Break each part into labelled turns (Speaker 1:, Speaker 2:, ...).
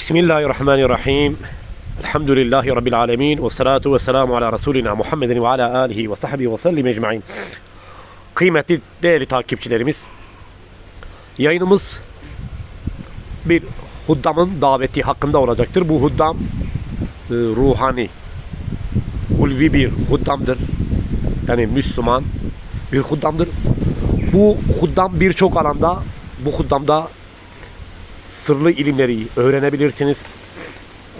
Speaker 1: Bismillahirrahmanirrahim. Elhamdülillahi Rabbil alemin. Ve salatu ve selamu ala Resulina Muhammedin ve ala alihi ve sahbihi ve sellim ecmain. Kıymetli değerli takipçilerimiz, yayınımız bir huddamın daveti hakkında olacaktır. Bu huddam e, ruhani, ulvi bir huddamdır. Yani Müslüman bir huddamdır. Bu huddam birçok alanda, bu huddamda sırlı ilimleri öğrenebilirsiniz.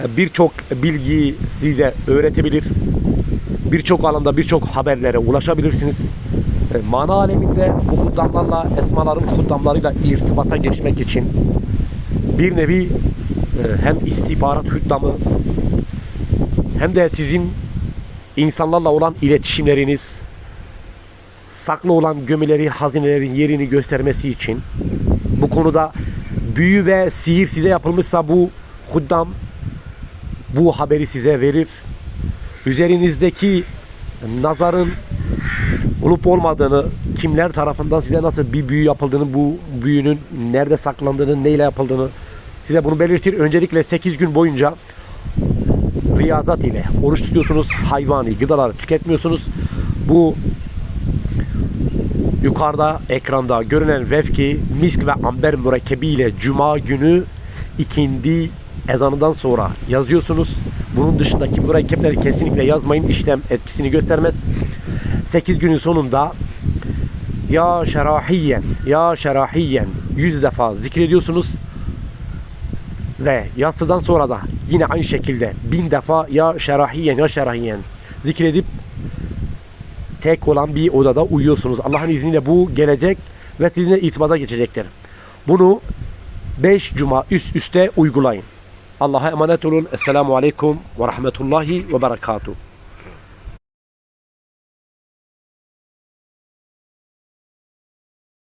Speaker 1: E, Birçok bilgiyi size öğretebilir. Birçok alanda birçok haberlere ulaşabilirsiniz. E, Mana aleminde bu huddamlarla, esmaların huddamlarıyla irtibata geçmek için bir nevi e, hem istihbarat huddamı hem de sizin insanlarla olan iletişimleriniz, saklı olan gömüleri, hazinelerin yerini göstermesi için bu konuda büyü ve sihir size yapılmışsa bu huddam bu haberi size verir. Üzerinizdeki nazarın olup olmadığını, kimler tarafından size nasıl bir büyü yapıldığını, bu büyünün nerede saklandığını, neyle yapıldığını size bunu belirtir. Öncelikle 8 gün boyunca riyazat ile oruç tutuyorsunuz. Hayvani gıdaları tüketmiyorsunuz. Bu yukarıda ekranda görünen vefki misk ve amber mürekkebi cuma günü ikindi ezanından sonra yazıyorsunuz. Bunun dışındaki mürekkepleri kesinlikle yazmayın. İşlem etkisini göstermez. 8 günün sonunda ya şerahiyen ya şerahiyen 100 defa zikrediyorsunuz ve yatsıdan sonra da yine aynı şekilde bin defa ya şerahiyen ya şerahiyen zikredip tek olan bir odada uyuyorsunuz. Allah'ın izniyle bu gelecek ve sizinle itibata geçecektir. Bunu 5 cuma üst üste uygulayın. Allah'a emanet olun. Esselamu Aleyküm ve Rahmetullahi ve Berekatuhu.